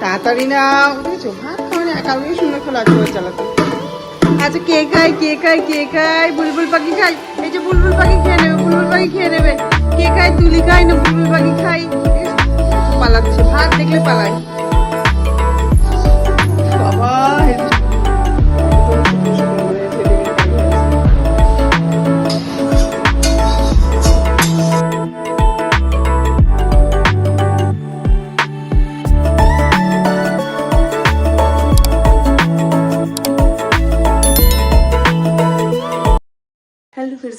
তাড়াতাড়ি না কালকে সুন্দর করে লাগবে চালাতে আচ্ছা কে খাই কে খাই কে খাই বুলবুল পাখি খাই এই যে বুলবুল পাখি খেয়ে নেবে, বুলবুল পাখি খেয়ে নেবে। কে খাই তুলি খাই না, বুলবুল পাখি খাই পালাচ্ছে, ভাত দেখলে পালাই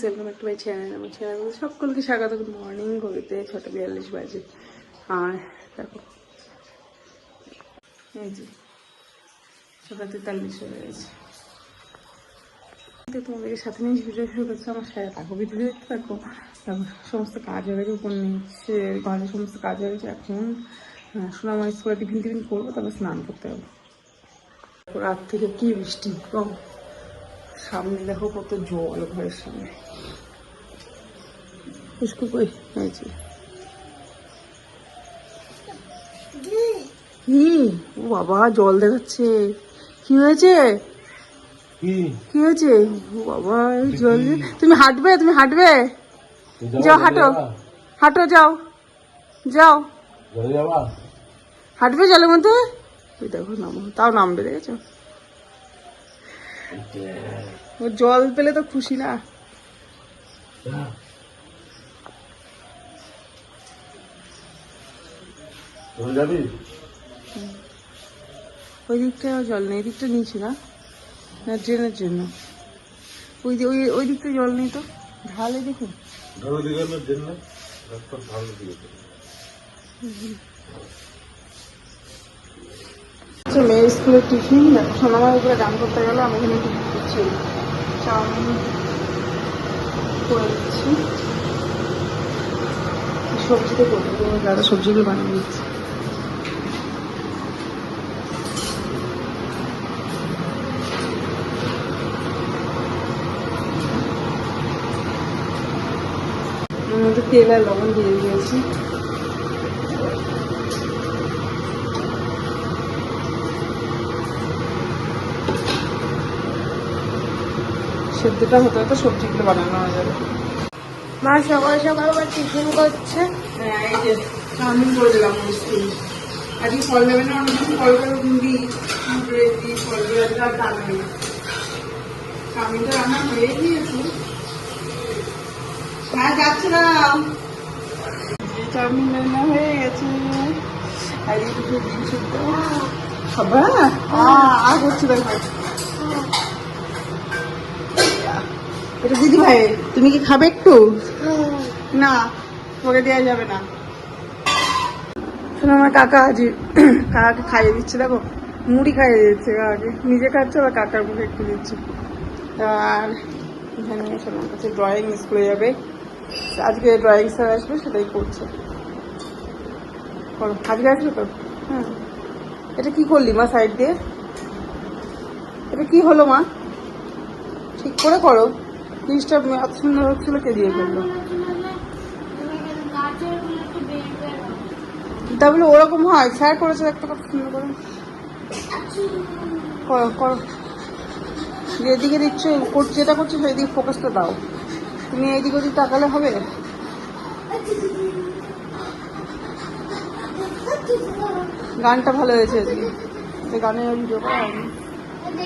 welcome back to my channel আমার চ্যানেল সকলকে স্বাগত। গুড মর্নিং ঘড়িতে ছটা বিয়াল্লিশ বাজে। আর দেখো, এই যে তেতাল্লিশ হয়ে গেছে। তোমাদেরকে সাথে নিয়ে ভিডিও শুরু করছে, আমার ভিডিও দেখতে থাকো। তারপর সমস্ত কাজ হয়ে গেছে, উপর নিচ্ছে ঘরের সমস্ত কাজ হয়ে গেছে। এখন আমার স্কুলে টিফিন টিফিন করব, তারপর স্নান করতে হবে রাত থেকে কি বৃষ্টি কম সামনে দেখো কত জল ঘরের সামনে। পুষ্কু কই? হয়েছে কি ও বাবা জল দেখাচ্ছে। কি হয়েছে? কি? হয়েছে? ও বাবা জল তুমি হাঁটবে? তুমি হাঁটবে? যাও হাঁটো। হাঁটো যাও। যাও। হাঁটবে জলের মধ্যে? দেখো নামো। তাও নামবে দেখেছ? ও জল পেলে তো খুশি না। ওই দিকটাও জল নেই এই দিকটা নিচে না। না ড্রেনের জন্য। ওই ওই ওই দিকটা জল নেই তো। ঢালে দেখুন। ধরো দিকে না রাস্তা ভালো দিকে আচ্ছা মেয়ের স্কুলের টিফিন দেখো সোনামার উপরে গান করতে গেলে, আমি এখানে টিফিন দিচ্ছি। চাউমিন করে দিচ্ছি। সবজিতে করব দাদা সবজিগুলো বানিয়ে দিচ্ছি। তেল আর লবণ দিয়ে দিয়েছি। সেদ্ধটা হতে হতে সবজিগুলো বানানো হয়ে যাবে। মা সকাল সকাল আবার টিফিন করছে। হ্যাঁ এই যে চাউমিন করে দিলাম মিষ্টি আজকে ফল দেবে না অনেকদিন ফল করে দিই ব্রেড দিই ফল দিয়ে আজকে আর টানবে চাউমিনটা রান্না হয়ে গিয়েছে। হ্যাঁ যাচ্ছে না। চাউমিন রান্না হয়ে গেছে। আর এই দুটো ডিম সিদ্ধ। খাবা আর করছি দেখো এটা দিদি ভাই তুমি কি খাবে একটু? না তোকে দেওয়া যাবে না। শোনো আমার কাকা আজ কাকাকে খাইয়ে দিচ্ছে দেখো। মুড়ি খাইয়ে দিচ্ছে কাকাকে। নিজে খাচ্ছে আবার কাকার মুখে একটু দিচ্ছে। আর এখানে শোনো আমার কাছে ড্রয়িং স্কুলে যাবে। আজকে ড্রয়িং স্যার আসবে সেটাই করছে। করো আজকে আসবে তো? হ্যাঁ এটা কি করলি মা সাইড দিয়ে? এটা কি হলো মা? ঠিক করে করো। জিনিসটা এত সুন্দর হচ্ছিল, কে দিয়ে ফেলল? তাহলে ওরকম হয় স্যার করেছে একটা কত সুন্দর করে। করো করো। যেদিকে দিচ্ছ যেটা করছ, সেদিকে ফোকাসটা দাও। তুমি এইদিক ওদিক তাকালে হবে? গানটা ভালো হয়েছে গানের ভিডিও করা হয়নি এই যে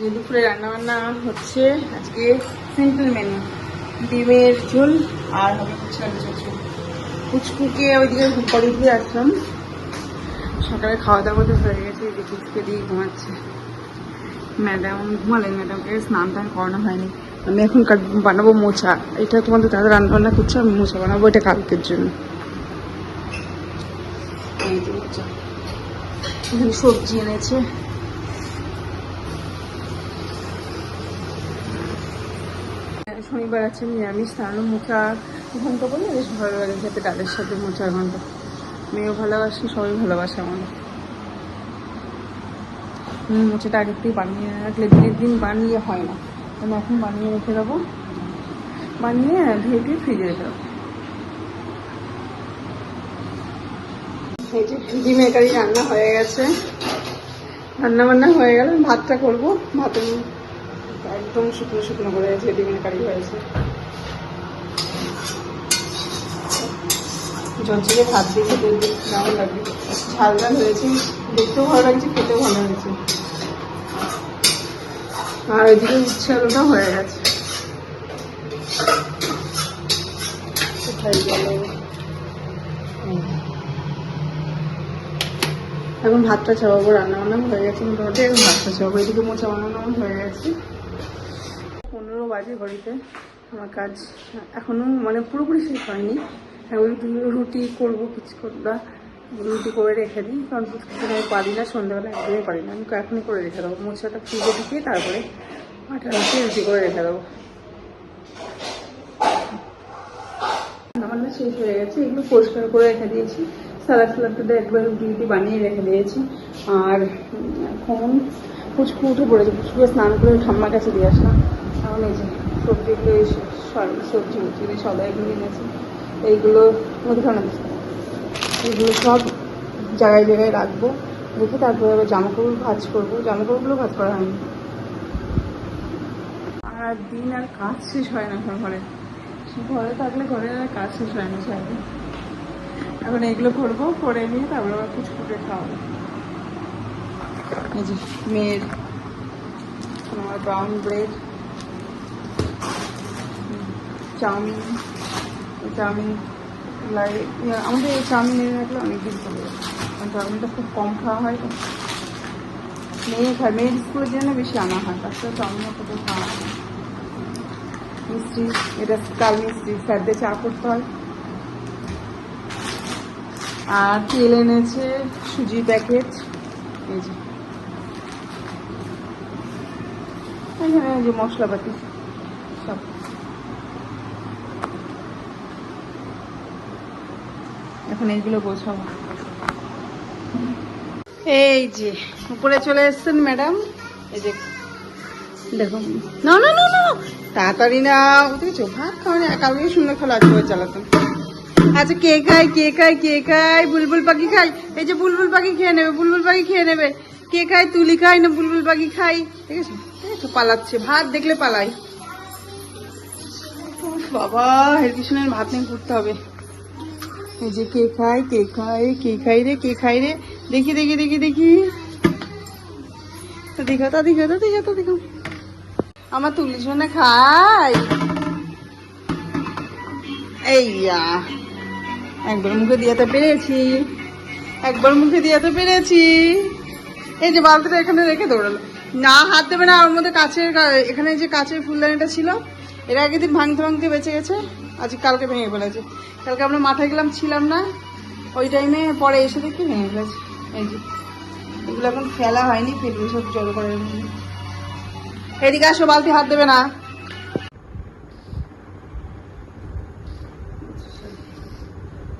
দুপুরে রান্না বান্না হচ্ছে আজকে সিম্পল মেনু ডিমের ঝোল আর হবে আলু চচ্চড়ি। পুচকুকে ওইদিকে করে দিয়ে আসলাম। সকালে খাওয়া দাওয়া তো হয়ে গেছে যে দিয়ে ঘুমাচ্ছে। ম্যাডাম, ঘুমালেন ম্যাডামকে, স্নান টান করানো হয়নি। আমি এখন বানাবো মোচা। এটা তোমাদের দাদা রান্না বান্না করছে, আমি মোচা বানাবো এটা কালকের জন্য। সবজি এনেছে। শনিবার আছে, নিরামিষ, তাহলে মোচা ঘন্ট করলে বেশ ভালো লাগে খেতে ডালের সাথে মোচার ঘন্ট মেয়েও ভালোবাসে, সবাই ভালোবাসে আমার মোচাটা আগের থেকে বানিয়ে রাখলে দিনের দিন বানিয়ে হয় না। আমি এখন বানিয়ে রেখে দেবো। বানিয়ে ধুয়ে ধুয়ে ফ্রিজে রেখে দেবো। রান্না হয়ে গেছে। রান্না বান্না হয়ে গেল ভাতটা করব। ভাতের একদম শুকনো শুকনো করে গেছে ডিমের কারি হয়েছে জলজিরে ভাত দিয়ে খেতে কেমন লাগবে। ঝাল ঝাল হয়েছে, দেখতেও ভালো লাগছে, খেতেও ভালো হয়েছে। আর ওইদিকে আলুটা হয়ে গেছে। এখন ভাতটা চাপাবো রান্না বান্না হয়ে গেছে মোটামুটি। এখন ভাতটা চাপাবো এদিকে মোচা বানানো হয়ে গেছে। পনেরো বাজে ঘড়িতে আমার কাজ এখনও মানে পুরোপুরি শেষ হয়নি। দুটো রুটি করব, কিছু করবা রুটি করে রেখে দিই, কারণ প্রত্যেকদিন আমি পারি না, সন্ধ্যাবেলা একদমই পারি না। আমি এখনই করে রেখে দেবো। মোচাটা ফ্রিজে ঢুকিয়ে তারপরে আটা রুটি রুটি করে রেখে দেবো। রান্না শেষ হয়ে গেছে, এগুলো পরিষ্কার করে রেখে দিয়েছি। সালাদ সালাদটা একবার রুটি রুটি বানিয়ে রেখে দিয়েছি। আর এখন পুচকু উঠে পড়েছে, পুচকুকে স্নান করে ঠাম্মার কাছে দিয়ে আসলাম। এই যে সবজিগুলো এই সব- সবজি উঠি সবাই এগুলো এনেছি এইগুলো মুদিখানা এগুলো সব জায়গায় জায়গায় রাখব, রেখে তারপরে আবার জামা কাপড় ভাজ করব। জামা কাপড়গুলো ভাজ করা হয়নি। আর দিন আর কাজ শেষ হয় না এখন ঘরে। ঘরে থাকলে ঘরের আর কাজ শেষ হয় না সারাদিন। এখন এগুলো করব, করে নিয়ে তারপরে আবার কিছু করে খাওয়াবো। এই যে মেয়ের তোমার ব্রাউন ব্রেড চাউমিন চাউমিন ইয়ে, আমাদের এই চাউমিন এনে রাখলে অনেকদিন চলে যাবে কারণ চাউমিনটা খুব কম খাওয়া হয় মেয়ে খায় মেয়ের স্কুলের জন্য বেশি আনা হয় তাছাড়া চাউমিন অত খাওয়া হয়। মিষ্টি এটা কাল মিষ্টি স্যারদের চা করতে হয়। আর তেল এনেছে সুজি প্যাকেট এই যে। এখানে যে মশলাপাতি। এখন এইগুলো গোছাবো এই যে, উপরে চলে এসছেন ম্যাডাম। এই যে দেখুন না না না তাড়াতাড়ি না দেখেছ ভাত খাওয়ানি কালকে সুন্দর খেলা আছে ওই চালাতাম আচ্ছা কে খাই কে খাই কে খাই বুলবুল পাখি খাই এই যে, বুলবুল পাখি খেয়ে নেবে, বুলবুল পাখি খেয়ে নেবে। কে খাই তুলি খাই না বুলবুল পাখি খাই ঠিক আছে আছে, পালাচ্ছে। ভাত দেখলে পালাই। বাবা হেরকিশনের ভাত নিয়ে ঘুরতে হবে। এই যে কে খাই কে খাই কে খাই রে, কে খাই রে। দেখি দেখি দেখি দেখি। তা দেখো তা দেখো তা দেখো তা দেখো। আমার তুলি শোনা খাই এইয়া একবার মুখে দিয়ে তো পেরেছি। একবার মুখে দিয়ে তো পেরেছি। এই যে বালতিটা এখানে রেখে দৌড়ালো। না, হাত দেবে না, ওর মধ্যে কাছের এখানে যে কাছের ফুলদানিটা ছিল এর আগের দিন ভাঙতে ভাঙতে বেঁচে গেছে আজ কালকে ভেঙে ফেলেছে। কালকে আমরা মাথায় গেলাম ছিলাম না ওই টাইমে পরে এসে দেখি ভেঙে ফেলেছে। এই যে এগুলো এখন ফেলা হয়নি ফেলবে সব জল করে এদিকে আসো বালতি হাত দেবে না।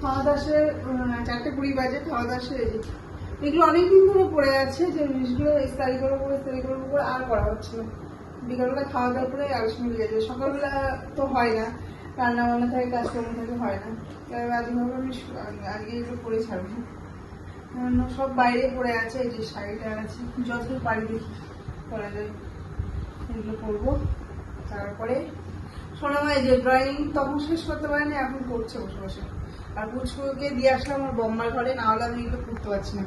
খাওয়া উম, চারটে কুড়ি বাজে খাওয়া দাওয়া সেরে যে। এগুলো অনেকদিন ধরে পড়ে আছে যে জিনিসগুলো ইস্তারি করব করে ইস্তারি করব করে আর করা হচ্ছে না। বিকালবেলা খাওয়া দাওয়ার পরে আলোচনা মিলে যাবে সকালবেলা তো হয় না। রান্না বান্না থাকে, কাজকর্ম থাকে, হয় না। তাই আজ ভাবলাম আমি, আজকে এগুলো করে ছাড়বো। সব বাইরে পড়ে আছে, এই যে শাড়িটা আছে। যতদূর পারি দেখি, করা যায়। এগুলো করব তারপরে শোনা হয় যে ড্রয়িং তখন শেষ করতে পারিনি, এখন করছে বসে বসে আর পুচকুকে দিয়ে আসলাম আমার বম্মার ঘরে, না হলে আমি এগুলো করতে পারছি না।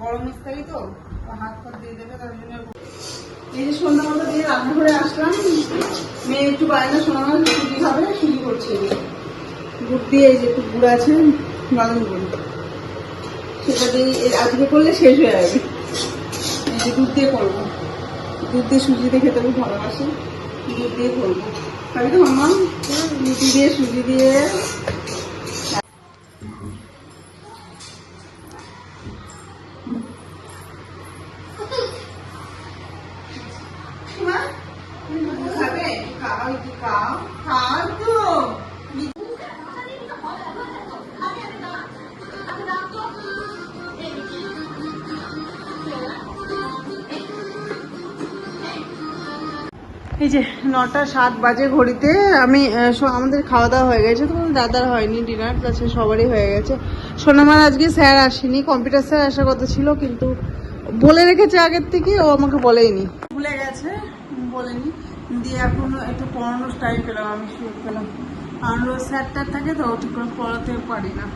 গরম ইস্তারি তো হাত ফাত দিয়ে দেবে, তার জন্য এই যে সন্ধ্যা দিয়ে রান্নাঘরে আসলাম মেয়ে একটু বায়না শোনা হয় সুজি খাবে সুজি করছে। গুড় দিয়ে এই যে একটু গুড় আছে বাদাম গুড়। সেটা দিয়ে আজকে করলে শেষ হয়ে যাবে। এই যে দুধ দিয়ে করব। দুধ দিয়ে সুজি দিয়ে খেতে খুব ভালোবাসি। দুধ দিয়ে করব। খাবি তো মামা রুটি দিয়ে সুজি দিয়ে। নটা সাত বাজে ঘড়িতে আমি আমাদের খাওয়া দাওয়া হয়ে গেছে। তোমার দাদার হয়নি ডিনার আছে সবারই হয়ে গেছে। সোনামার আজকে স্যার আসেনি কম্পিউটার স্যার আসার কথা ছিল, কিন্তু বলে রেখেছে আগের থেকে, ও আমাকে বলেইনি। ভুলে গেছে, বলেনি। দিয়ে এখন একটু পড়ানোর টাইম পেলাম, আমি শুরু পেলাম আর স্যারটার থাকে তো ঠিক করে পড়াতে পারি না।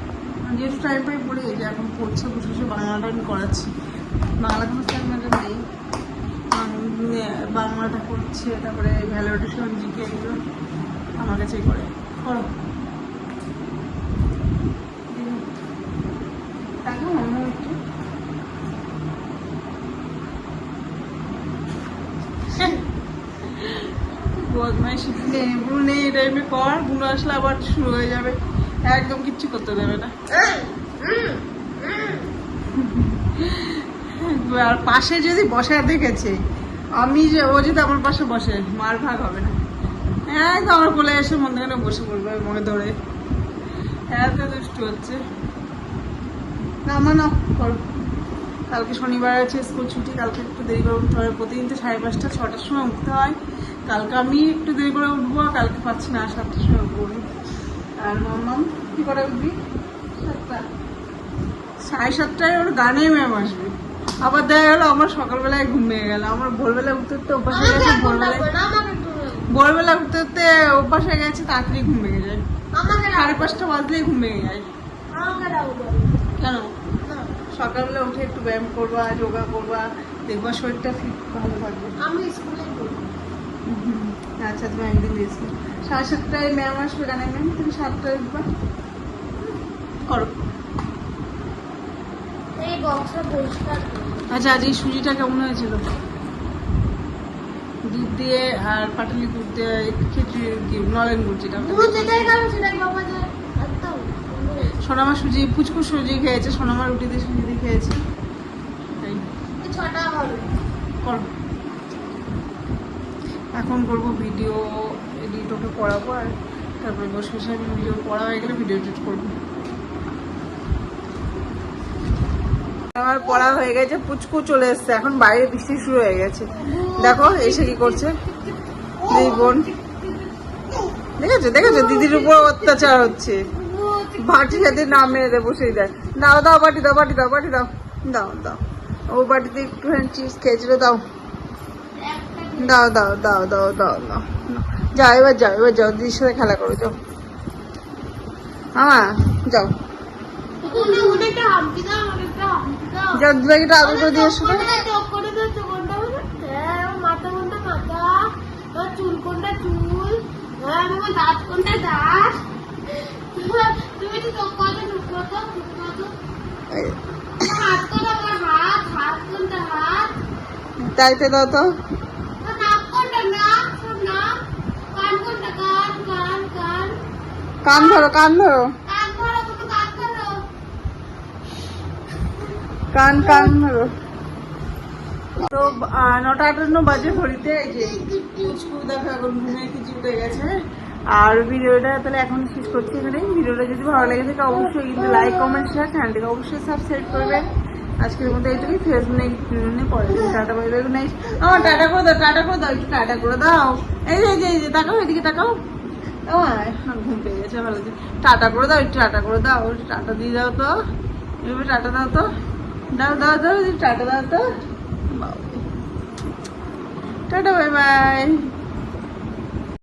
যেহেতু টাইম পাই পড়ি যে এখন পড়ছে, বসে বসে বাংলাটা আমি করাচ্ছি। বাংলা কোনো স্যার নেই। বাংলাটা করছে তারপরে ভ্যালুটেশন জিকে এগুলো আমার কাছেই করে। করো। দেখো অন্য একটু। বদমাইশি নেই বুড়ো নেই এই টাইমে কর আসলে আবার শুরু হয়ে যাবে। একদম কিচ্ছু করতে দেবে না। আর পাশে যদি বসে দেখেছে আমি যে, ও যদি আমার পাশে বসে, মার ভাগ হবে না। হ্যাঁ তো আমার কোলে এসে মন থেকে বসে পড়বে মনে ধরে। হ্যাঁ তো দুষ্টু হচ্ছে। না আমার না কালকে শনিবার আছে, স্কুল ছুটি, কালকে একটু দেরি করে উঠতে হবে প্রতিদিন তো সাড়ে পাঁচটা, ছটার সময় উঠতে হয়। কালকে আমি একটু দেরি করে উঠবো আর কালকে পাচ্ছি না, সাতটার সময় উঠবো। আর মাম্মাম কি করে উঠবি? সাতটা। সাড়ে সাতটায় ওর গানে ম্যাম আসবে। আবার দেখা গেলো আমার সকালবেলায় ঘুম ভেঙে গেল। আমার ভোরবেলা উঠতে উঠতে অভ্যাস হয়ে গেছে ভোরবেলা উঠতে উঠতে অভ্যাস হয়ে গেছে তাড়াতাড়ি ঘুম ভেঙে যায় সাড়ে পাঁচটা বাজলেই ঘুম ভেঙে যায় কেন? সকালবেলা উঠে একটু ব্যায়াম করবা যোগা করবা দেখবা শরীরটা ফিট ভালো থাকবে। আমি স্কুলে আচ্ছা তুমি একদিন দিয়েছি সাড়ে সাতটায় ম্যাম আসবে গানে ম্যাম তুমি সাতটায় উঠবা। করো এই বক্সটা পরিষ্কার করো। আচ্ছা আজ এই সুজিটা কেমন হয়েছিল? দুধ দিয়ে আর পাটালি দুধ দিয়ে খিচুড়ি নলেন গুড় যেটা সোনামা সুজি পুচকু সুজি খেয়েছে সোনামা রুটি দিয়ে সুজি দিয়ে খেয়েছে। করো এখন করব ভিডিও এডিট ওকে পড়াবো আর তারপরে বসে বসে আমি ভিডিও পড়া হয়ে গেলে ভিডিও এডিট করব। আমার পড়া হয়ে গেছে, পুচকু চলে এসছে। এখন বাইরে বৃষ্টি শুরু হয়ে গেছে। দেখো, এসে কি করছে? দিদি বোন। দেখেছ? দেখেছ? দিদির উপর অত্যাচার হচ্ছে। বাটি যাতে না মেরে দেয় বসেই দেয় দাও দাও, বাটি দাও বাটি দাও বাটি দাও। দাও দাও। ও বাটিতে একটুখানি চিপস খেয়েছিল, দাও। দাও দাও দাও দাও দাও দাও। যাও, এবার যাও এবার যাও। দিদির সাথে খেলা করো, যাও। হ্যাঁ যাও। আদর করে দিয়ে কোনটা হ্যাঁ, চুল কোনটা চুল, হ্যাঁ, দাঁত কোনটা দাঁত। তুমি তো চোখ। হাত কোনটা, আমার হাত, হাত কোনটা হাত, চাইতে দাও তো। কান ধরো কান ধরো কান ধরো, তুমি কান ধরো। কান কান। তো নটা আটান্ন বাজে ঘড়িতে দেখো ঘুমিয়ে কিছু উঠে গেছে। আর ভিডিওটা তাহলে এখন শেষ করছি এখানে ভিডিওটা যদি ভালো লেগে থাকে অবশ্যই কিন্তু লাইক কমেন্ট শেয়ার চ্যানেলটিকে অবশ্যই সাবস্ক্রাইব করবে। আজকের মতো এইটুকুই। ফেসবুক নেই পরে টাটা বাই নাই আমার টাটা করে দাও টাটা করে দাও একটু টাটা করে দাও। এই যে এই যে, তাকাও এদিকে তাকাও। ও ঘুম পেয়ে গেছে ভালো টাটা করে দাও একটু টাটা করে দাও টাটা দিয়ে দাও তো। টাটা দাও তো। দাও দাও দাও টাটা দাও তো। Tata bye bye